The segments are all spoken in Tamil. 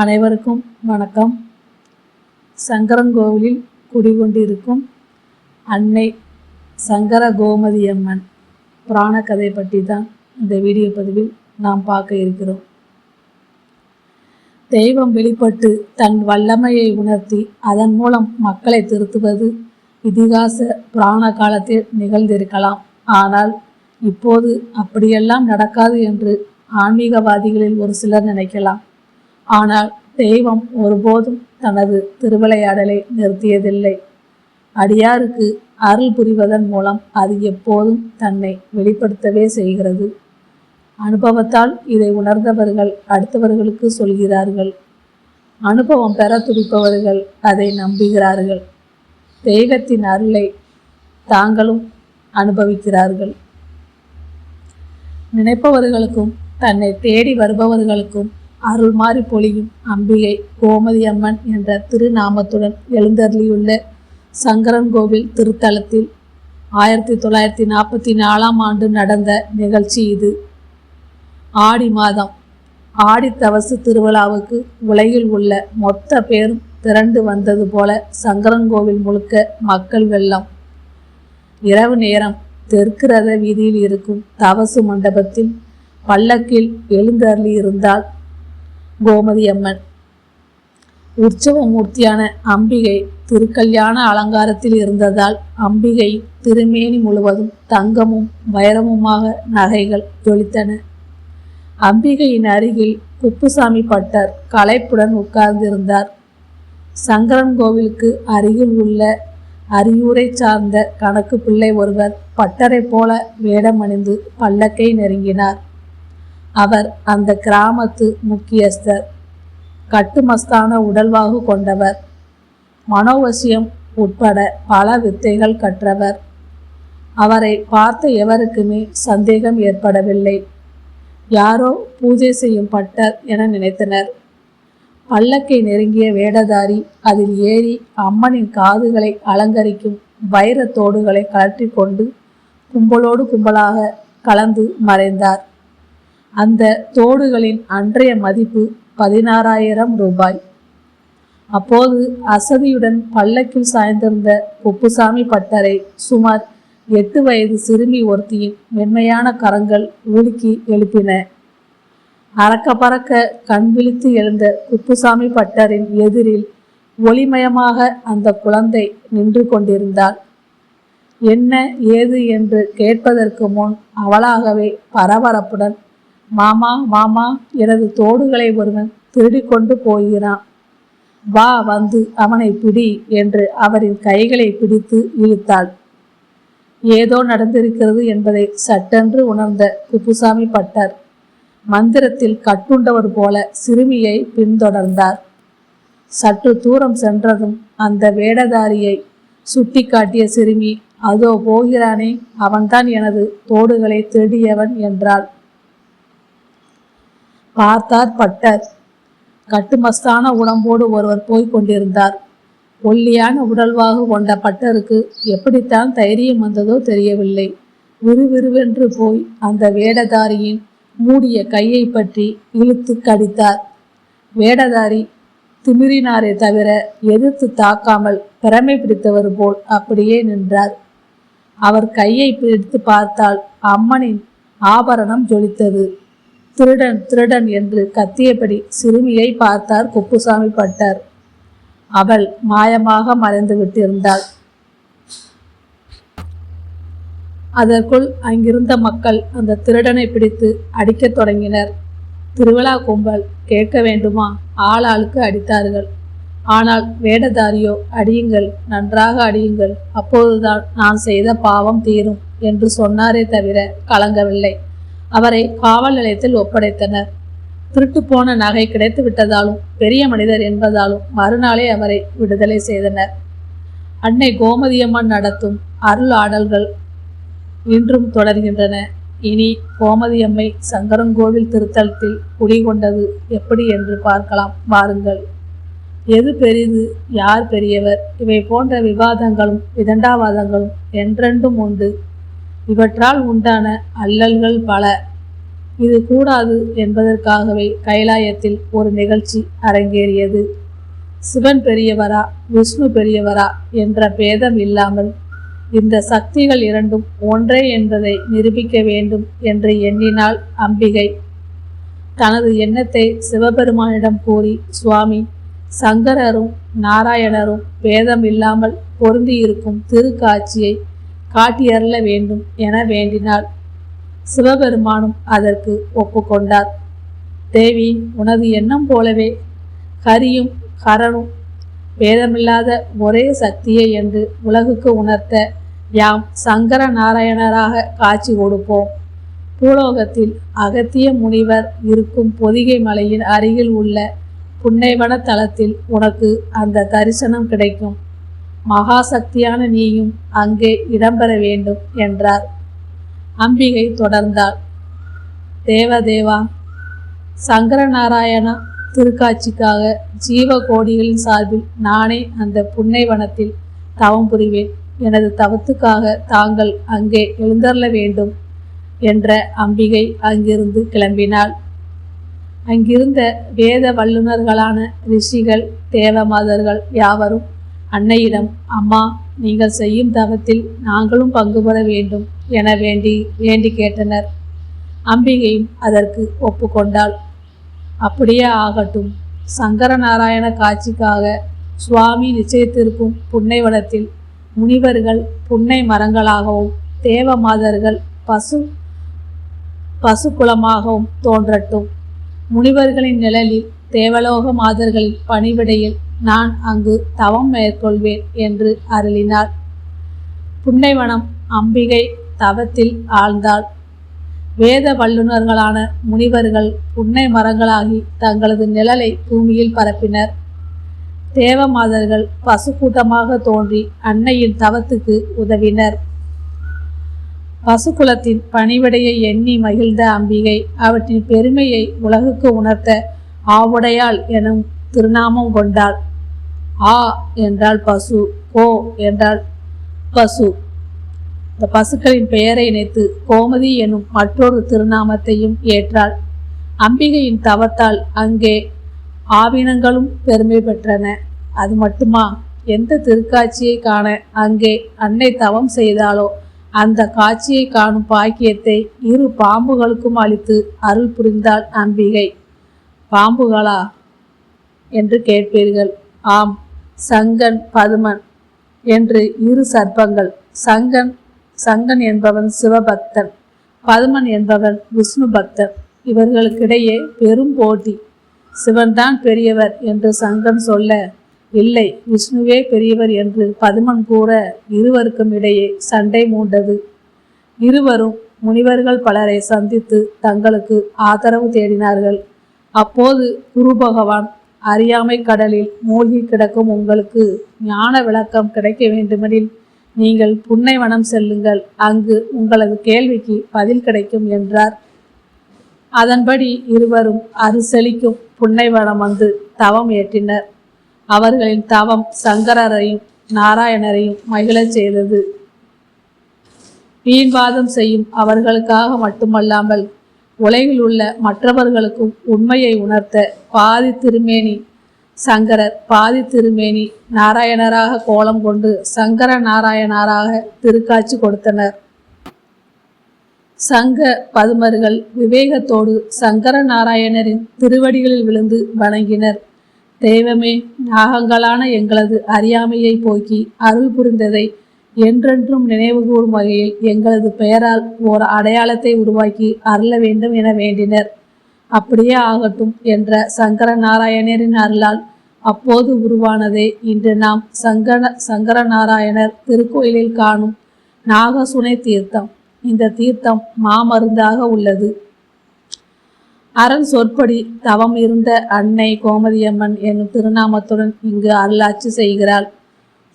அனைவருக்கும் வணக்கம். சங்கரங்கோவிலில் குடிகொண்டிருக்கும் அன்னை சங்கர கோமதி அம்மன் புராண கதை பற்றி தான் இந்த வீடியோ பதிவில் நாம் பார்க்க இருக்கிறோம். தெய்வம் வெளிப்பட்டு தன் வல்லமையை உணர்த்தி அதன் மூலம் மக்களை திருத்துவது இதிகாச புராண காலத்தில் நிகழ்ந்திருக்கலாம். ஆனால் இப்போது அப்படியெல்லாம் நடக்காது என்று ஆன்மீகவாதிகளில் ஒரு சிலர் நினைக்கலாம். ஆனால் தெய்வம் ஒருபோதும் தனது திருவிளையாடலை நிறுத்தியதில்லை. அடியாருக்கு அருள் புரிவதன் மூலம் அது எப்போதும் தன்னை வெளிப்படுத்தவே செய்கிறது. அனுபவத்தால் இதை உணர்ந்தவர்கள் அடுத்தவர்களுக்கு சொல்கிறார்கள். அனுபவம் பெற துடிப்பவர்கள் அதை நம்புகிறார்கள். தெய்வத்தின் அருளை தாங்களும் அனுபவிக்கிறார்கள். நினைப்பவர்களுக்கும் தன்னை தேடி வருபவர்களுக்கும் அருள் மாறி பொழியும் அம்பிகை கோமதி அம்மன் என்ற திருநாமத்துடன் எழுந்தருளியுள்ள சங்கரன் கோவில் திருத்தலத்தில் ஆயிரத்தி தொள்ளாயிரத்தி நாற்பத்தி நாலாம் ஆண்டு நடந்த நிகழ்ச்சி இது. ஆடி மாதம் ஆடி தவசு திருவிழாவுக்கு உலகில் உள்ள மொத்த பேரும் திரண்டு வந்தது போல சங்கரன்கோவில் முழுக்க மக்கள் வெள்ளம். இரவு நேரம் தெற்கு ரத வீதியில் இருக்கும் தவசு மண்டபத்தில் பல்லக்கில் எழுந்தருளி இருந்தால் கோமதி அம்மன். உற்சவ மூர்த்தியான அம்பிகை திருக்கல்யாண அலங்காரத்தில் இருந்ததால் அம்பிகை திருமேனி முழுவதும் தங்கமும் வைரமுமாக நகைகள் ஜொலித்தன. அம்பிகையின் அருகில் குப்புசாமி பட்டர் களைப்புடன் உட்கார்ந்திருந்தார். சங்கரன் கோவிலுக்கு அருகில் உள்ள அரியூரை சார்ந்த கணக்கு பிள்ளை ஒருவர் பட்டரை போல வேடமணிந்து பல்லக்கை நெருங்கினார். அவர் அந்த கிராமத்து முக்கியஸ்தர். கட்டுமஸ்தான உடல்வாகு கொண்டவர். மனோவசியம் உட்பட பல வித்தைகள் கற்றவர். அவரை பார்த்த எவருக்குமே சந்தேகம் ஏற்படவில்லை. யாரோ பூஜை செய்யும் பட்டர் என நினைத்தனர். பல்லக்கை நெருங்கிய வேடதாரி அதில் ஏறி அம்மனின் காதுகளை அலங்கரிக்கும் வைரத் தோடுகளை கழற்றி கொண்டு கும்பலோடு கும்பலாக கலந்து மறைந்தார். அந்த தோடுகளின் அன்றைய மதிப்பு பதினாறாயிரம் ரூபாய். அப்போது அசதியுடன் பல்லக்கில் சாய்ந்திருந்த குப்புசாமி பட்டரை சுமார் எட்டு வயது சிறுமி ஒருத்தியின் மென்மையான கரங்கள் உலுக்கி எழுப்பின. அறக்க பறக்க கண் விழித்து எழுந்த குப்புசாமி பட்டரின் எதிரில் ஒளிமயமாக அந்த குழந்தை நின்று கொண்டிருந்தாள். என்ன ஏது? என்று கேட்பதற்கு முன் அவளாகவே பரபரப்புடன் மாமா மாமா எனது தோடுகளை ஒருவன் திருடிக்கொண்டு போகிறான். வா வந்து அவனை பிடி என்று அவரின் கைகளை பிடித்து இழுத்தாள். ஏதோ நடந்திருக்கிறது என்பதை சட்டென்று உணர்ந்த குப்புசாமி பட்டர் மந்திரத்தில் கட்டுண்டவர் போல சிறுமியை பின்தொடர்ந்தார். சற்று தூரம் சென்றதும் அந்த வேடதாரியை சுட்டி காட்டிய சிறுமி அதோ போகிறானே அவன்தான் எனது தோடுகளை திருடியவன் என்றாள். பார்த்தார் பட்டர். கட்டுமஸ்தான உடம்போடு ஒருவர் போய்க் கொண்டிருந்தார். ஒல்லியான உடல்வாகு கொண்ட பட்டருக்கு எப்படித்தான் தைரியம் வந்ததோ தெரியவில்லை. விறுவிறுவென்று போய் அந்த வேடதாரியின் மூடிய கையை பற்றி இழுத்து கடித்தார். வேடதாரி திமிரினாரே தவிர எதிர்த்து தாக்காமல் பிரமை பிடித்தவர் போல் அப்படியே நின்றார். அவர் கையை பிடித்து பார்த்தால் அம்மனின் ஆபரணம் ஜொலித்தது. திருடன் திருடன் என்று கத்தியபடி சிறுமியை பார்த்தார் குப்புசாமி பட்டர். அவள் மாயமாக மறைந்து விட்டிருந்தாள். அதற்குள் அங்கிருந்த மக்கள் அந்த திருடனை பிடித்து அடிக்கத் தொடங்கினர். திருவிழா கும்பல் கேட்க வேண்டுமா? ஆள் ஆளுக்கு அடித்தார்கள். ஆனால் வேடதாரியோ அடியுங்கள் நன்றாக அடியுங்கள் அப்போதுதான் நான் செய்த பாவம் தீரும் என்று சொன்னாரே தவிர கலங்கவில்லை. அவரை காவல் நிலையத்தில் ஒப்படைத்தனர். திருட்டு போன நகை கிடைத்து விட்டதாலும் பெரிய மனிதர் என்பதாலும் மறுநாளே அவரை விடுதலை செய்தனர். அன்னை கோமதியம்மன் நடத்தும் அருள் ஆடல்கள் இன்றும் தொடர்கின்றன. இனி கோமதியம்மை சங்கரங்கோவில் திருத்தலத்தில் குடிகொண்டது எப்படி என்று பார்க்கலாம். வாருங்கள். எது பெரிது யார் பெரியவர்? இவை போன்ற விவாதங்களும் விதண்டாவாதங்களும் என்றென்றும் உண்டு. இவற்றால் உண்டான அல்லல்கள் பல. இது கூடாது என்பதற்காகவே கைலாயத்தில் ஒரு நிகழ்ச்சி அரங்கேறியது. சிவன் பெரியவரா விஷ்ணு பெரியவரா என்ற பேதம் இல்லாமல் இந்த சக்திகள் இரண்டும் ஒன்றே என்பதை நிரூபிக்க வேண்டும் என்று எண்ணினாள் அம்பிகை. தனது எண்ணத்தை சிவபெருமானிடம் கூறி சுவாமி சங்கரரும் நாராயணரும் பேதம் இல்லாமல் பொருந்தியிருக்கும் திருக்காட்சியை காட்டியறல வேண்டும் என வேண்டினாள். சிவபெருமானும் அதற்கு ஒப்புக்கொண்டார். தேவி உனது எண்ணம் போலவே ஹரியும் ஹரனும் பேதமில்லாத ஒரே சக்தியே என்று உலகுக்கு உணர்த்த யாம் சங்கர நாராயணராக காட்சி கொடுப்போம். பூலோகத்தில் அகத்திய முனிவர் இருக்கும் பொதிகை மலையின் அருகில் உள்ள புன்னைவன தலத்தில் உனக்கு அந்த தரிசனம் கிடைக்கும். மகாசக்தியான நீயும் அங்கே இடம்பெற வேண்டும் என்றார். அம்பிகை தொடர்ந்தாள். தேவதேவா சங்கரநாராயணா திருக்காட்சிக்காக ஜீவ கோடிகளின் சார்பில் நானே அந்த புன்னைவனத்தில் தவம் புரிவேன். எனது தவத்துக்காக தாங்கள் அங்கே எழுந்தருள வேண்டும் என்ற அம்பிகை அங்கிருந்து கிளம்பினாள். அங்கிருந்த வேத வல்லுநர்களான ரிஷிகள் தேவமாதர்கள் யாவரும் அன்னையிடம் அம்மா நீங்கள் செய்யும் தவத்தில் நாங்களும் பங்கு பெற வேண்டும் என வேண்டி வேண்டி கேட்டனர். அம்பிகையும் அதற்கு ஒப்புக்கொண்டாள். அப்படியே ஆகட்டும். சங்கரநாராயண காட்சிக்காக சுவாமி நிச்சயித்திருக்கும் புன்னைவனத்தில் முனிவர்கள் புன்னை மரங்களாகவும் தேவமாதர்கள் பசு பசுக்குளமாகவும் தோன்றட்டும். முனிவர்களின் நிழலில் தேவலோக மாதர்களின் பணிவிடையில் நான் அங்கு தவம் மேற்கொள்வேன் என்று அருளினார். புன்னைவனம் அம்பிகை தவத்தில் ஆழ்ந்தாள். வேத வல்லுநர்களான முனிவர்கள் புன்னை மரங்களாகி தங்களது நிழலை பூமியில் பரப்பினர். தேவமாதர்கள் பசுக்கூட்டமாக தோன்றி அன்னையின் தவத்துக்கு உதவினர். பசுக்குலத்தின் பணிவிடையை எண்ணி மகிழ்ந்த அம்பிகை அவற்றின் பெருமையை உலகுக்கு உணர்த்த ஆவுடையாள் எனும் திருநாமம் கொண்டாள். ஆ என்றால் பசு கோ என்றால் பசு. இந்த பசுக்களின் பெயரை இணைத்து கோமதி எனும் மற்றொரு திருநாமத்தையும் ஏற்றாள். அம்பிகையின் தவத்தால் அங்கே ஆவினங்களும் பெருமை பெற்றன. அது மட்டுமா? எந்த திருக்காட்சியை காண அங்கே அன்னை தவம் செய்தாலோ அந்த காட்சியை காணும் பாக்கியத்தை இரு பாம்புகளுக்கும் அளித்து அருள் புரிந்தாள் அம்பிகை. பாம்புகளா? என்று கேட்பீர்கள். ஆம். சங்கன் பதுமன் என்று இரு சர்ப்பங்கள். சங்கன் சங்கன் என்பவன் சிவபக்தன் பதுமன் என்பவன் விஷ்ணு பக்தன். இவர்களுக்கிடையே பெரும் போட்டி. சிவன்தான் பெரியவர் என்று சங்கன் சொல்ல இல்லை விஷ்ணுவே பெரியவர் என்று பதுமன் கூற இருவருக்கும் இடையே சண்டை மூண்டது. இருவரும் முனிவர்கள் பலரை சந்தித்து தங்களுக்கு ஆதரவு தேடினார்கள். அப்போது குரு பகவான் அறியாமை கடலில் மூழ்கி கிடக்கும் உங்களுக்கு ஞான விளக்கம் கிடைக்க வேண்டுமெனில் நீங்கள் புன்னைவனம் செல்லுங்கள். அங்கு உங்களது கேள்விக்கு பதில் கிடைக்கும் என்றார். அதன்படி இருவரும் அருசெலிக்கும் புன்னைவனம் வந்து தவம் ஏற்றினர். அவர்களின் தவம் சங்கரரையும் நாராயணரையும் மகிழச் செய்தது. வீண்வாதம் செய்யும் அவர்களுக்காக மட்டுமல்லாமல் உலகில் உள்ள மற்றவர்களுக்கும் உண்மையை உணர்த்த பாதி திருமேனி சங்கரர் பாதி திருமேனி நாராயணராக கோலம் கொண்டு சங்கர நாராயணராக திருக்காட்சி கொடுத்தனர். சங்க பதுமர்கள் விவேகத்தோடு சங்கர நாராயணரின் திருவடிகளில் விழுந்து வணங்கினர். தெய்வமே நாகங்களான எங்களது அறியாமையை போக்கி அருள் புரிந்ததை என்றென்றும் நினைவுகூறும் வகையில் எங்களது பெயரால் ஓர் அடையாளத்தை உருவாக்கி அருள வேண்டும் என வேண்டினர். அப்படியே ஆகட்டும் என்ற சங்கர நாராயணரின் அருளால் அப்போது உருவானதே இன்று நாம் சங்கர சங்கர நாராயணர் திருக்கோயிலில் காணும் நாகசுனை தீர்த்தம். இந்த தீர்த்தம் மாமருந்தாக உள்ளது. அரண் சொற்படி தவம் இருந்த அன்னை கோமதியம்மன் என்னும் திருநாமத்துடன் இங்கு அருளாட்சி செய்கிறாள்.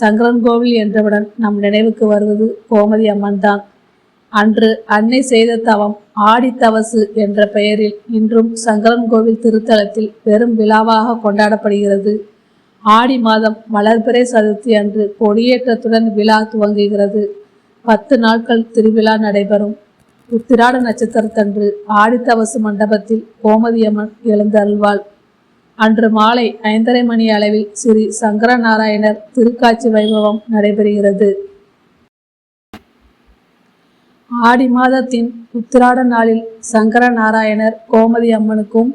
சங்கரன் கோவில் என்றவுடன் நம் நினைவுக்கு வருவது கோமதி அம்மன் தான். அன்று அன்னை செய்த தவம் ஆடித்தவசு என்ற பெயரில் இன்றும் சங்கரன் கோவில் திருத்தலத்தில் பெரும் விழாவாக கொண்டாடப்படுகிறது. ஆடி மாதம் மலர்பிறை சதுர்த்தி அன்று கொடியேற்றத்துடன் விழா துவங்குகிறது. பத்து நாட்கள் திருவிழா நடைபெறும். உத்திராட நட்சத்திரத்தன்று ஆடித்தவசு மண்டபத்தில் கோமதியம்மன் எழுந்தருள்வாள் அன்று மாலை ஐந்தரை மணி அளவில் ஸ்ரீ சங்கரநாராயணர் திருக்காட்சி வைபவம் நடைபெறுகிறது. ஆடி மாதத்தின் உத்திராட நாளில் சங்கரநாராயணர் கோமதி அம்மனுக்கும்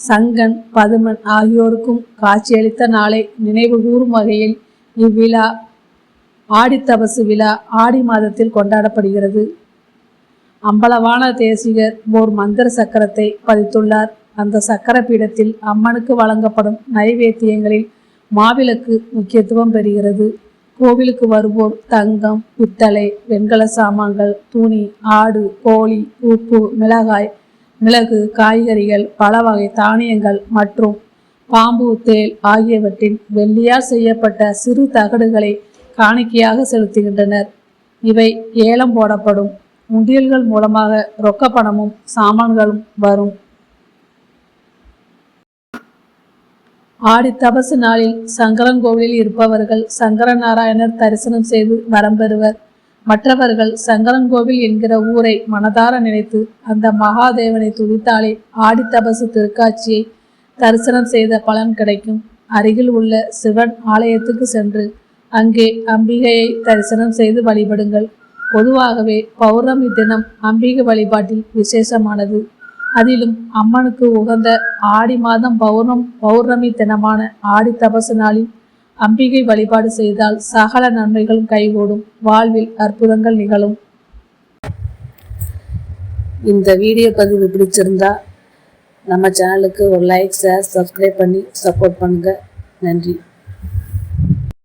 சங்கன் பதுமன் ஆகியோருக்கும் காட்சியளித்த நாளை நினைவு கூறும் வகையில் இவ்விழா ஆடித்தபசு விழா ஆடி மாதத்தில் கொண்டாடப்படுகிறது. அம்பலவான தேசிகர் ஓர் மந்திர சக்கரத்தை பதித்துள்ளார். அந்த சக்கர பீடத்தில் அம்மனுக்கு வழங்கப்படும் நைவேத்தியங்களில் மாவிளக்கு முக்கியத்துவம் பெறுகிறது. கோவிலுக்கு வருவோர் தங்கம் பித்தளை வெண்கல சாமான்கள் துணி ஆடு கோழி உப்பு மிளகாய் மிளகு காய்கறிகள் பல வகை தானியங்கள் மற்றும் பாம்பு தேல் ஆகியவற்றின் வெள்ளியால் செய்யப்பட்ட சிறு தகடுகளை காணிக்கையாக செலுத்துகின்றனர். இவை ஏலம் போடப்படும். உண்டியல்கள் மூலமாக ரொக்க பணமும் சாமான்களும் வரும். ஆடி தபசு நாளில் சங்கரங்கோவிலில் இருப்பவர்கள் சங்கரநாராயணர் தரிசனம் செய்து வரம் பெறுவர். மற்றவர்கள் சங்கரங்கோவில் என்கிற ஊரை மனதார நினைத்து அந்த மகாதேவனை துதித்தாலே ஆடி தபசு திருக்காட்சியை தரிசனம் செய்த பலன் கிடைக்கும். அருகில் உள்ள சிவன் ஆலயத்துக்கு சென்று அங்கே அம்பிகையை தரிசனம் செய்து வழிபடுங்கள். பொதுவாகவே பௌர்ணமி தினம் அம்பிகை வழிபாட்டில் விசேஷமானது. அதிலும் அம்மனுக்கு உகந்த ஆடி மாதம் பௌர்ணம் பௌர்ணமி தினமான ஆடி தபசு நாளில் அம்பிகை வழிபாடு செய்தால் சகல நன்மைகளும் கைகூடும். வாழ்வில் அற்புதங்கள் நிகழும். இந்த வீடியோ பதிவு பிடிச்சிருந்தா நம்ம சேனலுக்கு ஒரு லைக் ஷேர் சப்ஸ்கிரைப் பண்ணி சப்போர்ட் பண்ணுங்கள் நன்றி.